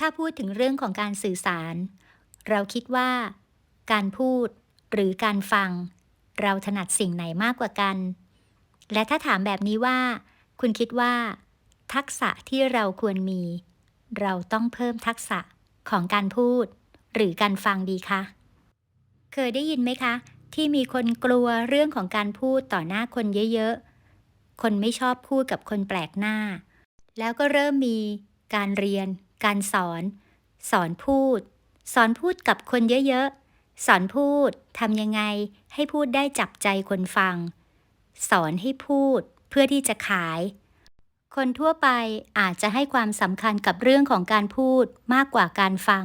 ถ้าพูดถึงเรื่องของการสื่อสาร เราคิดว่า การพูดหรือการฟัง เราถนัดสิ่งไหนมากกว่ากัน และถ้าถามแบบนี้ว่า คุณคิดว่า ทักษะที่เราควรมี เราต้องเพิ่มทักษะของการพูด หรือการฟังดีคะ เคยได้ยินไหมคะ ที่มีคนกลัวเรื่องของการพูดต่อหน้าคนเยอะๆ คนไม่ชอบพูดกับคนแปลกหน้า แล้วก็เริ่มมีการเรียน การสอน สอนพูด สอนพูดกับคนเยอะๆ สอนพูดทำยังไงให้พูดได้จับใจคนฟัง สอนให้พูดเพื่อที่จะขาย คนทั่วไปอาจจะให้ความสำคัญกับเรื่องของการพูดมากกว่าการฟัง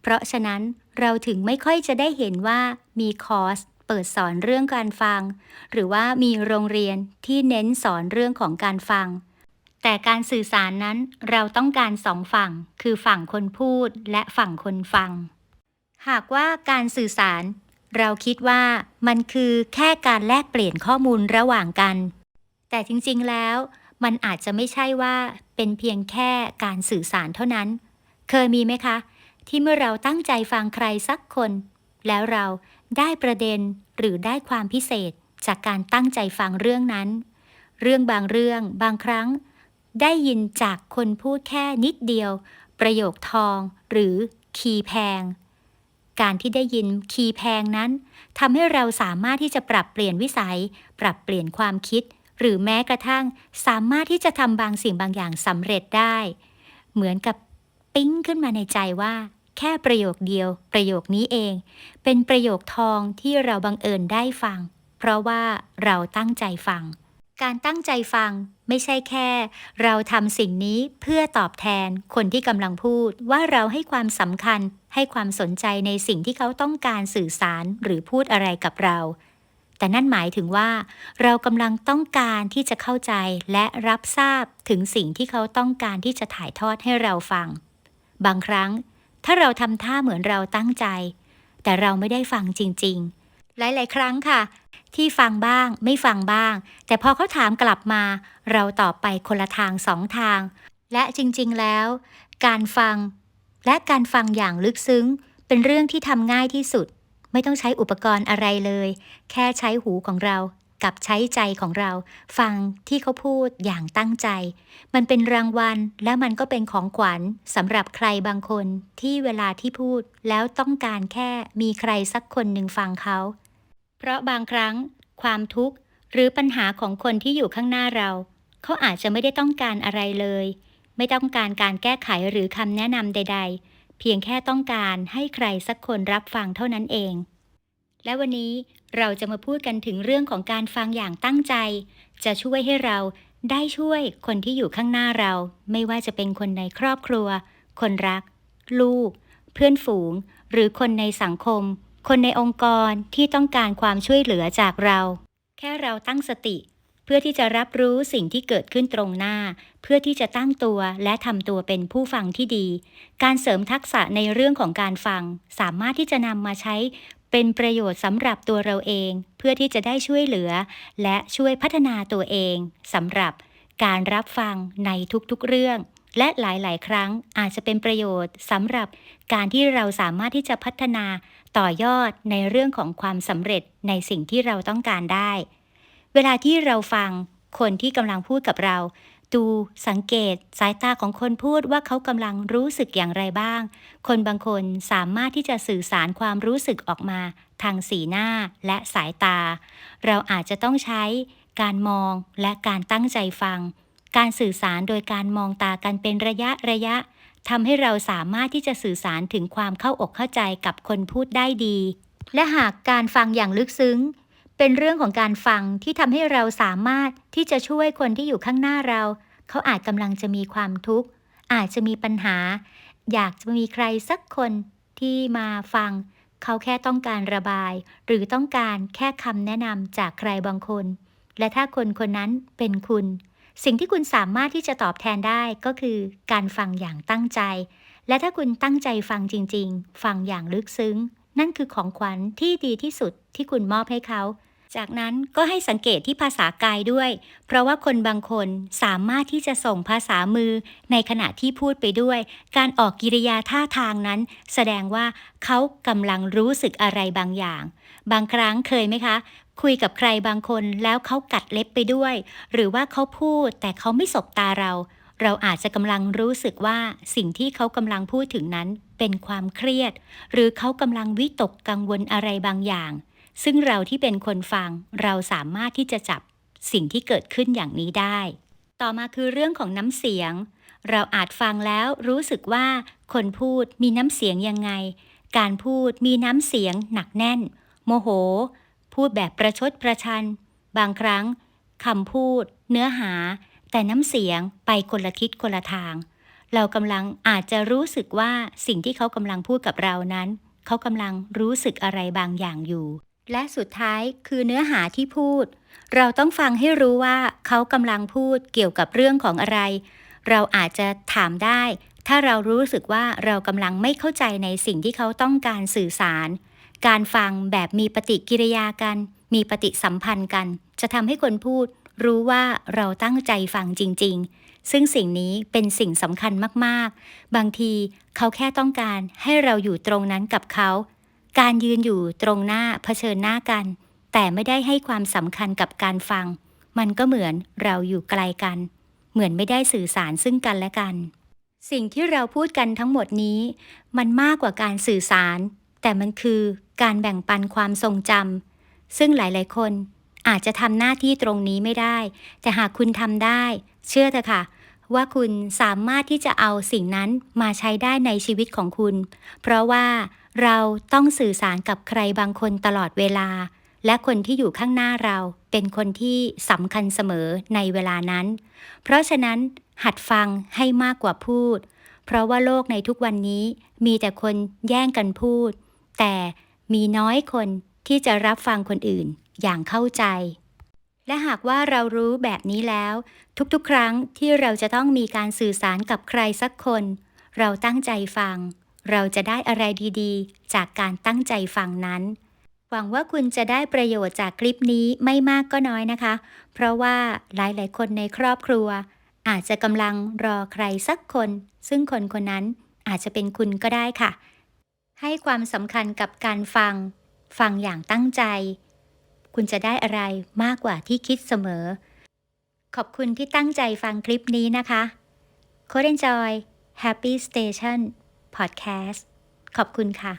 เพราะฉะนั้นเราถึงไม่ค่อยจะได้เห็นว่ามีคอร์สเปิดสอนเรื่องการฟัง หรือว่ามีโรงเรียนที่เน้นสอนเรื่องของการฟัง แต่การสื่อสารนั้นเราต้องการสองฝั่ง คือฝั่งคนพูดและฝั่งคนฟัง หากว่าการสื่อสาร เราคิดว่ามันคือแค่การแลกเปลี่ยนข้อมูลระหว่างกัน แต่จริงๆแล้ว มันอาจจะไม่ใช่ว่าเป็นเพียงแค่การสื่อสารเท่านั้น เคยมีไหมคะ ที่เมื่อเราตั้งใจฟังใครสักคน แล้วเราได้ประเด็นหรือได้ความพิเศษจากการตั้งใจฟังเรื่องนั้น เรื่องบางเรื่องบางครั้ง ได้ยินจากคนพูดแค่นิดเดียว ประโยคทอง หรือคีย์แพง การที่ได้ยินคีย์แพงนั้นทำให้เราสามารถที่จะปรับเปลี่ยนวิสัย ปรับเปลี่ยนความคิด หรือแม้กระทั่ง สามารถที่จะทำบางสิ่งบางอย่างสำเร็จได้ เหมือนกับปิ๊งขึ้นมาในใจว่า แค่ประโยคเดียว ประโยคนี้เอง เป็นประโยคทองที่เราบังเอิญได้ฟัง เพราะว่าเราตั้งใจฟัง การตั้งใจฟังไม่ใช่แค่ เราทำสิ่งนี้เพื่อตอบแทนคนที่กำลังพูดว่าเราให้ความสำคัญให้ความสนใจในสิ่งที่เขาต้องการสื่อสารหรือพูดอะไรกับเรา แต่นั่นหมายถึงว่า เรากำลังต้องการที่จะเข้าใจและรับทราบถึงสิ่งที่เขาต้องการที่จะถ่ายทอดให้เราฟัง บางครั้ง ถ้าเราทำท่าเหมือนเราตั้งใจ แต่เราไม่ได้ฟังจริง ๆ หลาย ๆ ครั้งค่ะ ที่ฟังบ้าง ไม่ฟังบ้าง แต่พอเขาถามกลับมา เราตอบไปคนละทางสองทาง และจริงๆแล้ว การฟัง และการฟังอย่างลึกซึ้ง เป็นเรื่องที่ทำง่ายที่สุด ไม่ต้องใช้อุปกรณ์อะไรเลย แค่ใช้หูของเรากับใช้ใจของเรา ฟังที่เขาพูดอย่างตั้งใจ มันเป็นรางวัลและมันก็เป็นของขวัญสำหรับใครบางคนที่เวลาที่พูดแล้วต้องการแค่มีใครสักคนหนึ่งฟังเขา เพราะบางครั้ง ความทุกข์ หรือปัญหาของคนที่อยู่ข้างหน้าเรา เขาอาจจะไม่ได้ต้องการอะไรเลย ไม่ต้องการการแก้ไขหรือคำแนะนำใด ๆ เพียงแค่ต้องการให้ใครสักคนรับฟังเท่านั้นเอง และวันนี้เราจะมาพูดกันถึงเรื่องของการฟังอย่างตั้งใจ จะช่วยให้เราได้ช่วยคนที่อยู่ข้างหน้าเรา ไม่ว่าจะเป็นคนในครอบครัว คนรัก ลูก เพื่อนฝูง หรือคนในสังคม คนในองค์กรที่ต้องการความช่วยเหลือจากเรา แค่เราตั้งสติ เพื่อที่จะรับรู้สิ่งที่เกิดขึ้นตรงหน้า เพื่อที่จะตั้งตัวและทำตัวเป็นผู้ฟังที่ดี การเสริมทักษะในเรื่องของการฟัง สามารถที่จะนำมาใช้เป็นประโยชน์สำหรับตัวเราเอง เพื่อที่จะได้ช่วยเหลือ และช่วยพัฒนาตัวเองสำหรับการรับฟังในทุกๆเรื่อง และหลาย ๆ ครั้งอาจจะเป็นประโยชน์สำหรับการที่เราสามารถที่จะพัฒนาต่อยอดในเรื่องของความสำเร็จในสิ่งที่เราต้องการได้ เวลาที่เราฟังคนที่กำลังพูดกับเรา ดูสังเกตสายตาของคนพูดว่าเขากำลังรู้สึกอย่างไรบ้าง คนบางคนสามารถที่จะสื่อสารความรู้สึกออกมา ทางสีหน้าและสายตา เราอาจจะต้องใช้การมองและการตั้งใจฟัง การสื่อสารโดยการมองตากันเป็นระยะระยะทำให้เราสามารถที่จะสื่อสารถึงความเข้าอกเข้าใจกับคนพูดได้ดี และหากการฟังอย่างลึกซึ้ง เป็นเรื่องของการฟังที่ทำให้เราสามารถที่จะช่วยคนที่อยู่ข้างหน้าเรา เขาอาจกำลังจะมีความทุกข์ อาจจะมีปัญหา อยากจะมีใครสักคนที่มาฟัง เขาแค่ต้องการระบาย หรือต้องการแค่คำแนะนำจากใครบางคน และถ้าคนคนนั้นเป็นคุณ สิ่งที่คุณสามารถที่จะตอบแทนได้ก็คือการฟังอย่างตั้งใจ และถ้าคุณตั้งใจฟังจริง ๆ ฟังอย่างลึกซึ้ง นั่นคือของขวัญที่ดีที่สุดที่คุณมอบให้เขา จากนั้นก็ให้สังเกตที่ภาษากายด้วย เพราะว่าคนบางคนสามารถที่จะส่งภาษามือในขณะที่พูดไปด้วย การออกกิริยาท่าทางนั้น แสดงว่าเขากำลังรู้สึกอะไรบางอย่างบางครั้งเคยไหมคะ คุยกับใครบางคนแล้วเขากัดเล็บไปด้วย หรือว่าเขาพูดแต่เขาไม่สบตาเรา เราอาจจะกำลังรู้สึกว่าสิ่งที่เขากำลังพูดถึงนั้นเป็นความเครียด หรือเขากำลังวิตกกังวลอะไรบางอย่าง ซึ่งเราที่เป็นคนฟังเราสามารถที่จะจับสิ่งที่เกิดขึ้นอย่างนี้ได้ ต่อมาคือเรื่องของน้ำเสียง เราอาจฟังแล้วรู้สึกว่าคนพูดมีน้ำเสียงยังไง การพูดมีน้ำเสียงหนักแน่น โมโห พูดแบบประชดประชัน บางครั้งคำพูด เนื้อหา แต่น้ำเสียงไปคนละทิศคนละทาง เรากำลังอาจจะรู้สึกว่าสิ่งที่เขากำลังพูดกับเรานั้น เขากำลังรู้สึกอะไรบางอย่างอยู่ และสุดท้ายคือเนื้อหาที่พูด เราต้องฟังให้รู้ว่าเขากำลังพูดเกี่ยวกับเรื่องของอะไร เราอาจจะถามได้ ถ้าเรารู้สึกว่าเรากำลังไม่เข้าใจในสิ่งที่เขาต้องการสื่อสาร การฟังแบบมีปฏิกิริยากัน มีปฏิสัมพันธ์กัน จะทำให้คนพูดรู้ว่าเราตั้งใจฟังจริง ๆ ซึ่งสิ่งนี้เป็นสิ่งสำคัญมากๆ บางทีเขาแค่ต้องการให้เราอยู่ตรงนั้นกับเขา การยืนอยู่ตรงหน้าเผชิญหน้ากัน แต่ไม่ได้ให้ความสำคัญกับการฟัง มันก็เหมือนเราอยู่ไกลกัน เหมือนไม่ได้สื่อสารซึ่งกันและกัน สิ่งที่เราพูดกันทั้งหมดนี้ มันมากกว่าการสื่อสาร แต่มันคือการแบ่งปันความทรงจำซึ่งหลายๆ คนอาจจะทำหน้าที่ตรงนี้ไม่ได้ แต่หากคุณทำได้ เชื่อเถอะค่ะ ว่าคุณสามารถที่จะเอาสิ่งนั้นมาใช้ได้ในชีวิตของคุณ เพราะว่าเราต้องสื่อสารกับใครบางคนตลอดเวลา และคนที่อยู่ข้างหน้าเราเป็นคนที่สำคัญเสมอในเวลานั้น เพราะฉะนั้นหัดฟังให้มากกว่าพูด เพราะว่าโลกในทุกวันนี้มีแต่คนแย่งกันพูด แต่มีน้อยคนที่จะรับฟังคนอื่นอย่างเข้าใจ และหากว่าเรารู้แบบนี้แล้ว ทุกๆ ครั้งที่เราจะต้องมีการสื่อสารกับใครสักคน เราตั้งใจฟัง เราจะได้อะไรดีๆ จากการตั้งใจฟังนั้นหวังว่าคุณจะได้ประโยชน์จากคลิปนี้ไม่มากก็น้อยนะคะ เพราะว่าหลายๆ คนในครอบครัว อาจจะกำลังรอใครสักคน ซึ่งคนคนนั้นอาจจะเป็นคุณก็ได้ค่ะ ให้ความสำคัญกับการฟัง ฟังอย่างตั้งใจ คุณจะได้อะไรมากกว่าที่คิดเสมอ ขอบคุณที่ตั้งใจฟังคลิปนี้นะคะ c o d e n j o y Happy Station Podcast ขอบคุณค่ะ